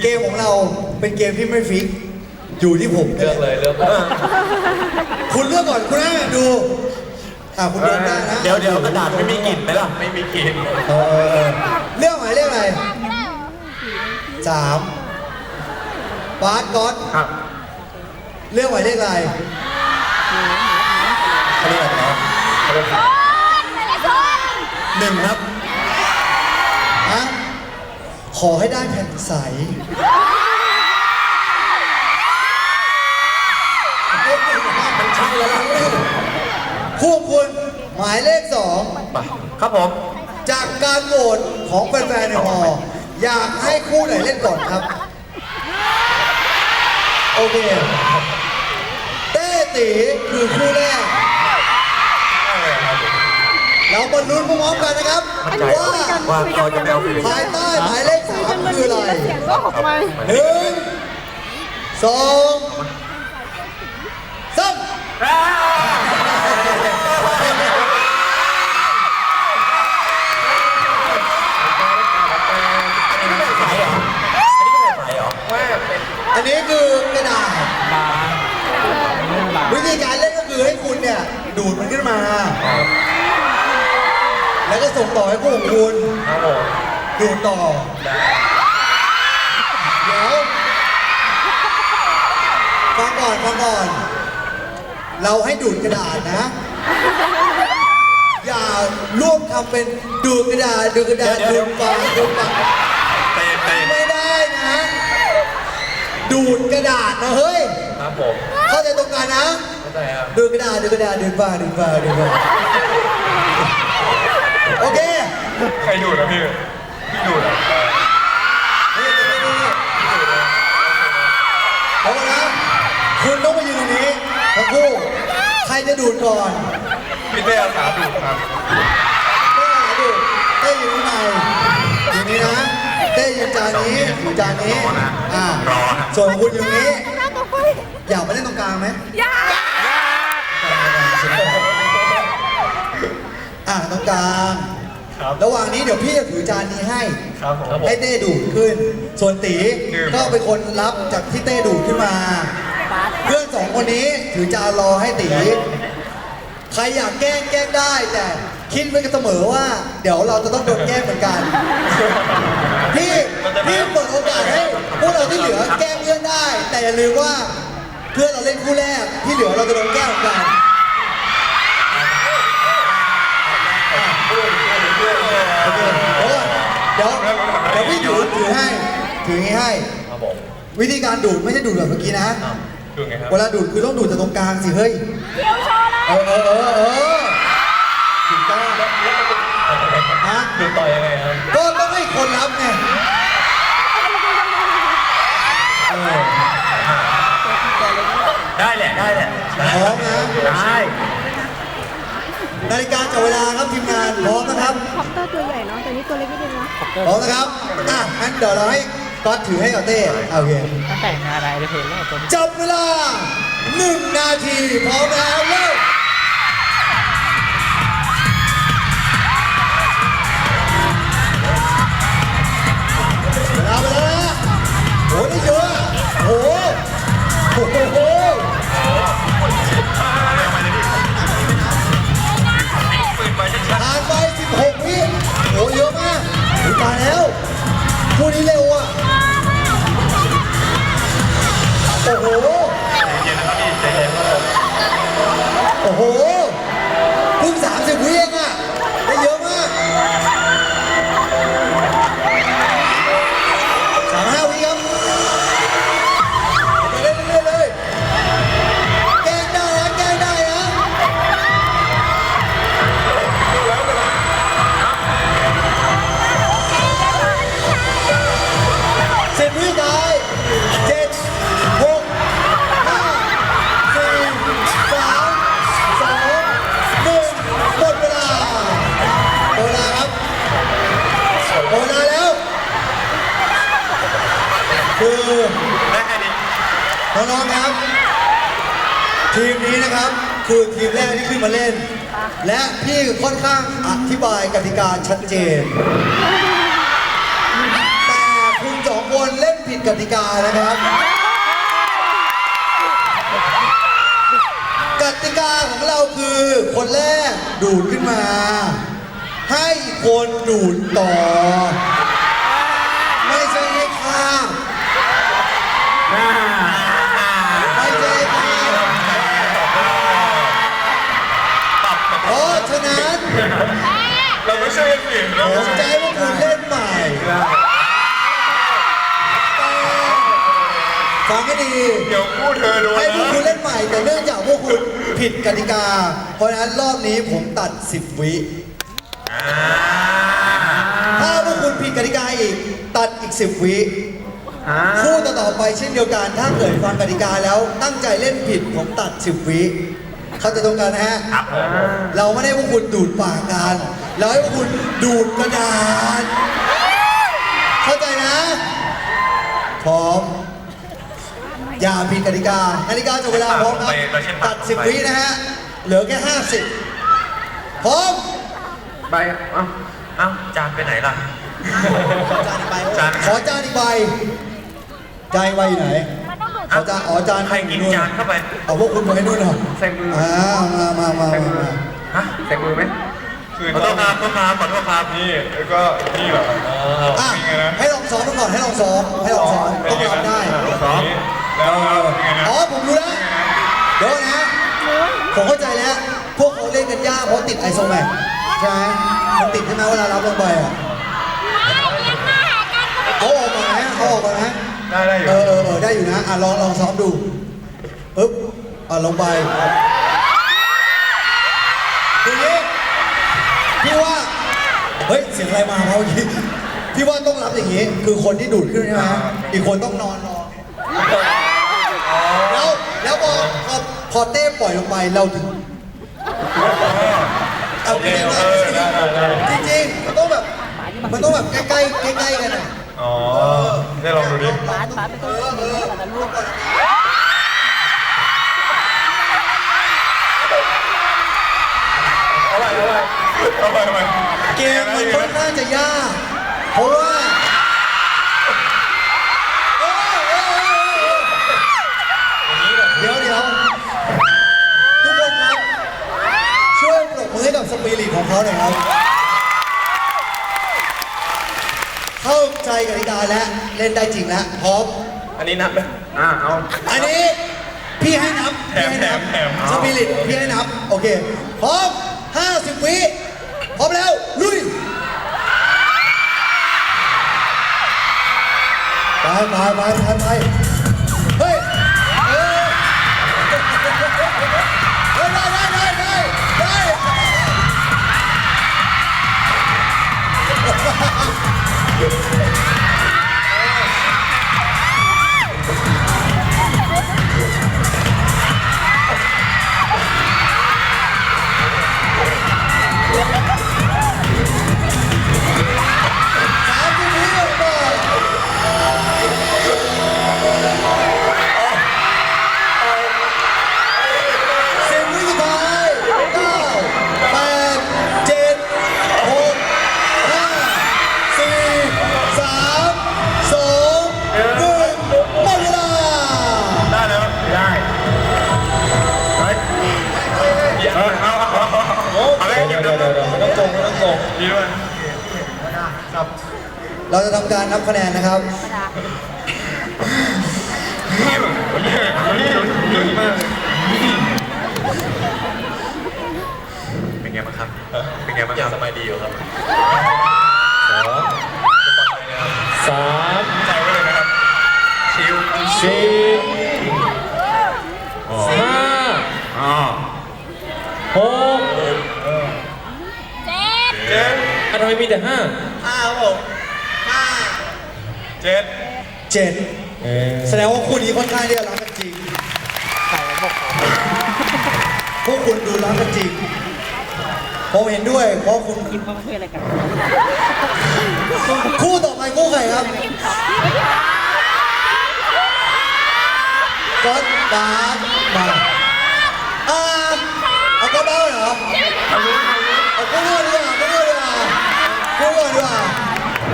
เกมของเราเป็นเกมที่ไม่ฟิก อยู่ที่ผมเลือกเลยเลือกเลยคุณเลือกก่อนคุณแม่ดูอ่าคุณโดนได้นะเดี๋ยวเดี๋ยวกระดาษไม่มีกลิ่นไหมล่ะ ไม่มีกินเออเออเออเลือกหมายเลขอะไรสามบาสก๊อตครับเลือกหมายเลขอะไรเขาเรียกอะไรนะหนึ่งครับฮะข อให้ได้แผ่นใสมันใช่แล้วล่ะคู่คุณหมายเลขสองไปครับผม จากการโหวตของแฟนๆในหออยากให้คู่ไหนเล่นก่อนครับ โอเค เต้ตีคือคู่แรก เรามาลุ้นพร้อมๆกันนะครับมั่นใจว่าว่าเขาจะไม่เอาคืนภายใต้หมายเลขสามคืออะไรเสียงก็ออกมาหนึ่งสองสามอันนี้ก็ไม่ใส่เหรออันนี้ก็ไม่ใส่เหรออันนี้คือกระดาษวิธีการเล่นก็คือให้คุณเนี่ยดูดมันขึ้นมา แล้วก็ส่งต่อให้คู่ของคุณครับผมดูดต่อ เดี๋ยว ฟังก่อนฟังก่อน เราให้ดูดกระดาษนะ อย่าร่วมทำเป็นดูดกระดาษดูดกระดาษเดี๋ดูยวดฟังดูดฟังเตะเตะไม่ได้นะ ดูดกระดาษนะเฮ้ย ครับผมเข้าใจตรงกันนะ เข้าใจครับดูดกระดาษดูดกระดาษดูดฟังดูดฟังดูดฟัง โอเค ใครดูดนะพี่พี่ดูดอะนี่นี่นี่นี่เอาละนะคุณต้องมายืนตรงนี้ทั้งคู่ ใครจะดูดก่อนพี่เต้อาสาดูดครับเต้หาดูดเต้อยู่ข้างในอยู่นี้นะเต้ยืนจานนี้อยู่จานนี้ อ่า ส่วนคุณอยู่นี้ อยากมาเล่นตรงกลางไหมอย่า อ่าตรงกลางครับระหว่างนี้เดี๋ยวพี่จะถือจานนี้ให้ ครับผม ให้เต้ดูดขึ้น ส่วนตีดื่มก็เป็นคนรับจากที่เต้ดูดขึ้นมา เพื่อนสองคนนี้ถือจานรอให้ตี ใครอยากแกล้งแกล้งได้ แต่คิดไว้เสมอว่า เดี๋ยวเราจะต้องโดนแกล้งเหมือนกัน พี่พี่เปิดโอกาสให้พวกเราที่เหลือแกล้งเพื่อนได้ แต่อย่าลืมว่าเพื่อนเราเล่นคู่แรกที่เหลือเราจะโดนแกล้งเหมือนกัน โอเคเดี๋ยวก่อนเดี๋ยวเดี๋ยวพี่ถือถือให้ ถืออย่างงี้ให้ ครับผมวิธีการดูดไม่ใช่ดูดแบบเมื่อกี้นะดูไงครับเวลาดูดคือต้องดูดจากตรงกลางสิเฮ้ย เดี๋ยวโชว์เลยเออเออเออเออถูกต้องฮะดูต่อยังไงครับก็ต้องให้คนรับไงเออได้แหละได้แหละพร้อมนะได้ นาฬิกาจับเวลาครับทีมงานพร้อมนะครับคอปเตอร์ตัวใหญ่เนาะแต่นี่ตัวเล็กนิดเดียวนะพร้อมนะครับอะงั้นเดี๋ยวเราให้ก๊อตถือให้กับเต้โอเคตั้งแต่งานอะไรได้เพลงแล้วตัวนี้จับเวลาหนึ่งนาทีพร้อมแล้วเริ่มเวลาไปแล้วนะโอ้ได้เยอะโอ้โห มาแล้วคู่นี้เร็วอะ โอ้โห น้องๆครับ ทีมนี้นะครับคือทีมแรกที่ขึ้นมาเล่น และพี่ค่อนข้างอธิบายกติกาชัดเจน แต่คุณสองคนเล่นผิดกติกานะครับ กติกาของเราคือคนแรกดูดขึ้นมา ให้คนดูดต่อ เราไม่ใช่สิเราผไม่มใจะให้พวกคุณเล่นใหม่ฟังให้ดี เดี๋ยวพูดเธอโดนให้พวกคุณเล่นใหม่แต่เนื่องจากพวกคุณผิดกติกา เพราะฉะนั้นรอบนี้ผมตัด 10 วิ ถ้าพวกคุณผิดกติกาอีก ตัดอีก 10 วิคู่ต่อๆไปเช่นเดียวกัน ถ้าเกิดฟังกติกาแล้วตั้งใจเล่นผิดผมตัด 10 วิ เข้าใจตรงกันนะฮะ ครับผมเราไม่ได้ให้พวกคุณดูดปากกัน เราให้พวกคุณดูดกระดาษ เข้าใจนะ พร้อม อย่าผิดกติกากติกาจะเวลาพร้อมครับเราเช่นตัด 10 วินะฮะ เหลือแค่ 50 พร้อมใบเอ้าเอ้าจานไปไหนล่ะจานอีกใบจานขอจานอีกใบจานอีกใบอยู่ไหน มันต้องดูดขอจานอ๋อจานใครกินจานเข้าไป เอาพวกคุณไปนู่นเหรอใส่มืออ่ามามามามามาฮะใส่มือไหมคือขอโทษครับขอโทษครับขอโทษครับนี่แล้วก็นี่เหรออ๋ออะเป็นไงนะให้ลองซ้อมดูก่อนให้ลองซ้อมให้ลองซ้อมต้องทำได้สองแล้วเป็นไงนะอ๋อผมรู้แล้วเดี๋ยวนะผมเข้าใจแล้วพวกเขาเล่นกันยากเพราะติดไอโซแมกใช่ไหมมันติดใช่ไหมเวลารับลงไปอะเอาออกมาไหมเอาออกมาไหม ได้ได้อยู่ เออเออเออได้อยู่นะอะลองลองซ้อมดูปึ๊บอะลงไปทีนี้พี่ว่าเฮ้ยเสียงอะไรมาเมื่อกี้พี่ว่าต้องรับอย่างนี้ คือคนที่ดูดขึ้นใช่ไหมอีกคนต้องนอนรอแล้วแล้วพอพอพอเต้ปล่อยลงไปเราถึงเอาโอเคจริงเออได้ได้ได้จริงๆมันต้องแบบมันต้องแบบใกล้ๆใกล้ๆกันอะ อ๋อได้ลองดูดิบาสบาสไม่ต้องดูดก่อนนะลูกเอาไปเอาไปเอาไปเอาไปเกมมันค่อนข้างจะยากเพราะว่าเออเออเออเออเดี๋ยวเดี๋ยวทุกคนครับ ช่วยปรบมือให้กับสปิริตของเขาหน่อยครับ เข้าใจกติกาแล้วเล่นได้จริงแล้วพร้อม อันนี้นับไหมอ่าเอา อันนี้พี่ให้นับแถพี่มให้แถนัมแถม สปิริตพี่ให้นับ โอเค พร้อม 50 วิพร้อมแล้ว ลุย ไปไปไปไปไปเฮ้ยเออเฮ้ยได้ได้ได้ได้ได้ ส ดีด้วยเราจะทำการนับคะแนนนะครับนี่แบบนี่นี่ลุ้นมากเลยเป็นไงบ้างครับ เป็นไงบ้างครับสบายดีอยู่ครับ ทำไมมีแต่ห้าห้าครับผมห้าเจ็ดเจ็ดเออแสดงว่าคู่นี้ค่อนข้างที่จะรักกันจริงพวกคุณดูรักกันจริงผมเห็นด้วย เพราะคุณกินเขาไม่เคยอะไรกัน คู่ต่อไปคู่ใครครับก๊อตบาสมาอ่าเอาก็บ้าเหรอเอาคู่ก่อนดีกว่า คู่ก่อนดีกว่าคู่ก่อนดีกว่า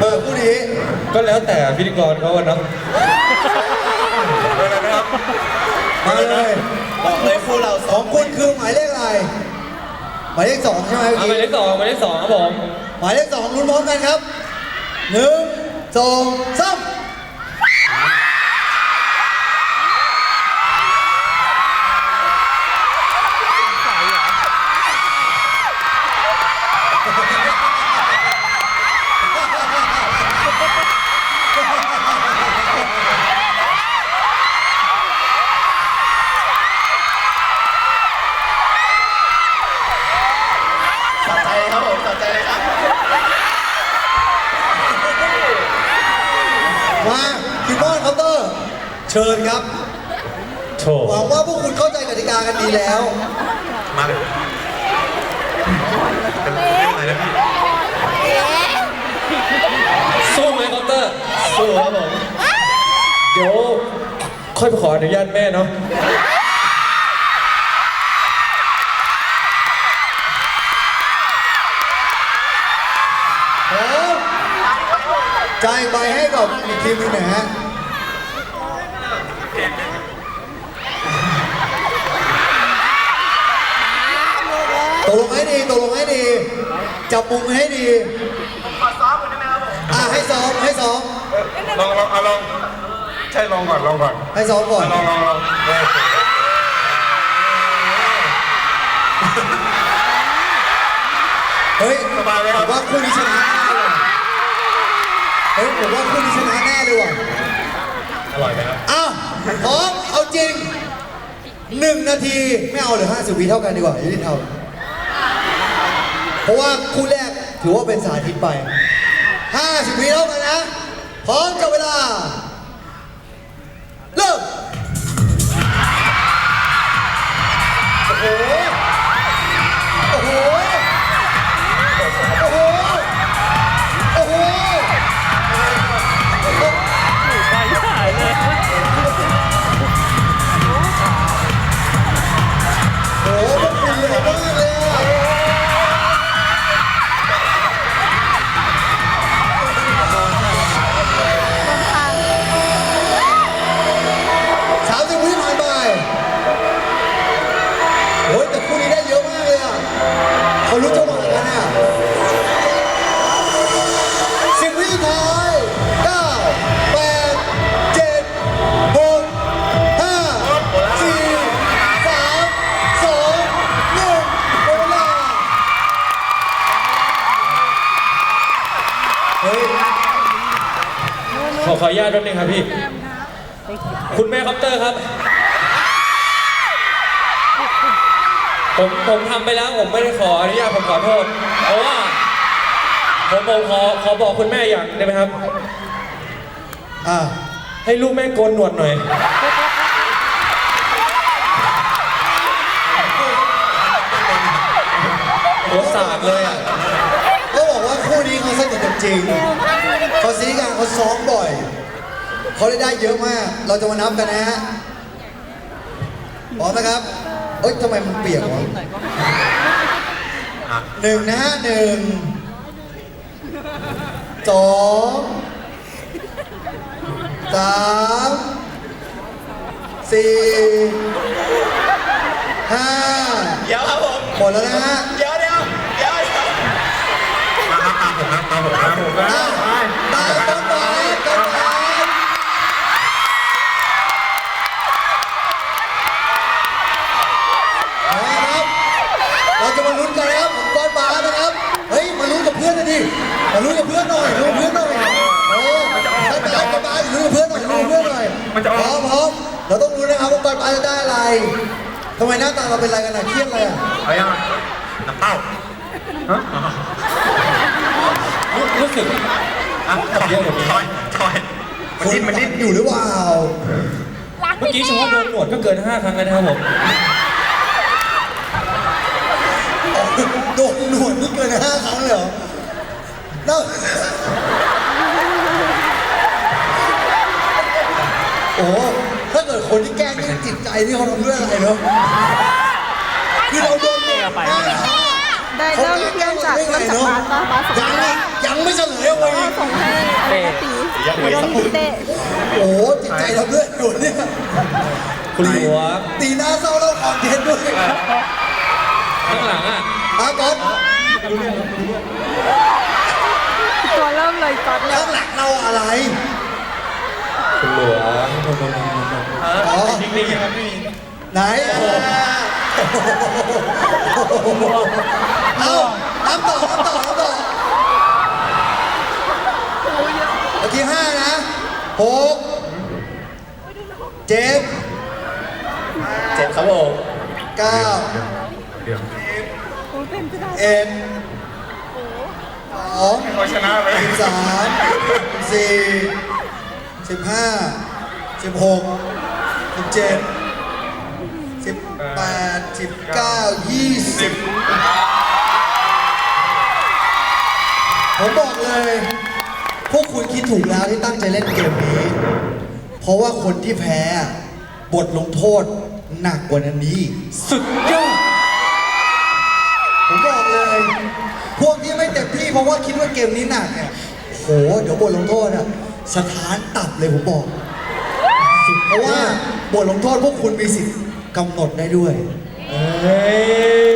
เออคู่นี้ก็แล้วแต่พิธีกรเขาอะเนาะอะไรนะครับมาเลยบอกเลยคู่เราของคุณคือหมายเลขอะไรหมายเลขสองใช่ไหมเมื่อเอาหกี้มายเลขสองหมายเลขสองครับผมหมายเลขสองลุ้นพร้อมกันครับหนึ่งสองสาม มาคิมมอนเคาน์เตอร์ เชิญครับโชว์หวังว่าพวกคุณเข้าใจกติกากันดีแล้ว มาเลยเป็นเรื่องอะไรนะพี่สู้ไหมคอปเตอร์สู้ครับผม เดี๋ยวค่อยไปขออนุญาตแม่เนาะ กับอีกทีมหนึงหนะฮะตกลงให้ดีตกลงให้ดีจับมุมให้ดีขอซ้อมกันได้ไหมครับผมอะให้ซ้อมให้ซ้อมลองลองเอาลองใช่ลองก่อนลองก่อนให้ซ้อมก่อน ลองลองลองเออเฮ้ยสบายไหมคผรับ มว่าคู่นี้ชนะแน่เลยว่ะเฮ้ยผมว่าคู่นี้ชนะแน่เลยว่ะอร่อยไหมครับ อ้าวพร้อมเอาจริงหนึ่งนาทีไม่เอาเหรือห้าสิบวิเท่ากันดีกว่ายุติธรรมเพราะว่าคู่แรกถือว่าเป็นสาธิตไปห้าสิบวิเท่ากันนะ พร้อมกับเวลา อขออนุญาตแป๊บนึงครับพี่ คุณแม่คอปเตอร์ครับ ผมผมทำไปแล้วผมไม่ได้ขออนุญาตผมขอโทษ เพราะว่าผมผมขอขอบอกคุณแม่อย่างได้ไหมครับ อะให้ลูกแม่โกนหนวดหน่อย หัวสากเลยอะเขาบอกว่าคู่นี้เขาสนิทกันจริง เขาซีกันเขาซ้อมบ่อย เขาได้ได้เยอะมาก เราจะมานับกันนะฮะพร้อมนะครับ เอ้ยทำไมมันเปียกวะหนึ่งนะฮะหนึ่งสองสามสี่ห้าเดี๋ยวครับผม หมดแล้วนะฮะ นไปกันไปเอาละครับเราจะมาลุ้นกันนะครับผมก้อนบาสนะครับ เฮ้ย มาลุ้นกับเพื่อนหนะดิมาลุ้นกับเพื่อนหน่อยลุ้นกับเพื่อนหน่อยเออก้นบาสก้อนบาสลุ้นกับเพื่อนหน่อยลุ้นกับเพื่อนหน่อยพร้อมพร้อมเราต้องรู้นะครับว่าก้อนบาสจะได้อะไรทำไมหน้าตาเราเป็นอะไรกันอะเครียดเลยอะเอายังน้ำเต้ารู้สึก อะเยอะกว่านี้มันดิ้นมันดิ้นอยู่หรือเปล่าเมื่อกี้เฉพาโดนหนวดก็เกิน 5 ครั้งแล้วนะครับผม โดนหนวดนี่เกินห้าครั้งเลยเหรอแล้วโอ้โหถ้าเกิดคนที่แกล้งนี่จิตใจนี่เขาทำด้วยอะไรเนาะ คือเราโดนหนวดห้าครั้ง ได้เขาเริ่มแกล้งเริ่ม จากได้ไงเริ่มจากเนาะบาสปะบาสส่งยังให้อีกยังไม่เฉลยเอาไว้ก็ส่งให้อะไรนะตีโดนพี่เต้โอ้โหจิตใจเราเลือดหยุดเนี่ยคุณหลวงตีหน้าเศร้าแล้วคอนเทนต์ด้วยข้างหลังอะอาก๊อฟตัวเริ่มเลยก๊อตเนี่ยข้างหลังเราอะไร คุณหลวงอ๋อ นิ่งๆครับพี่ไหน เอา น้ำต่อน้ำต่อน้ำต่อเมื่อกี้ห้านะหกเจ็ดเจ็บครับผมเก้าโอ้ยเป็นไปได้เอ็ดสองเขาชนะไปสิบสามสิบสี่สิบห้าสิบหกสิบเจ็ดสิบแปดสิบเก้ายี่สิบ ผมบอกเลย พวกคุณคิดถูกแล้วที่ตั้งใจเล่นเกมนี้ เพราะว่าคนที่แพ้บทลงโทษหนักกว่านั้นนี้ สุดยอด ผมบอกเลย พวกที่ไม่เต็มที่เพราะว่าคิดว่าเกมนี้หนักเนี่ยโห เดี๋ยวบทลงโทษอะสถานตับเลยผมบอก เพราะว่าบทลงโทษพวกคุณมีสิทธิ์กำหนดได้ด้วยเฮ้ย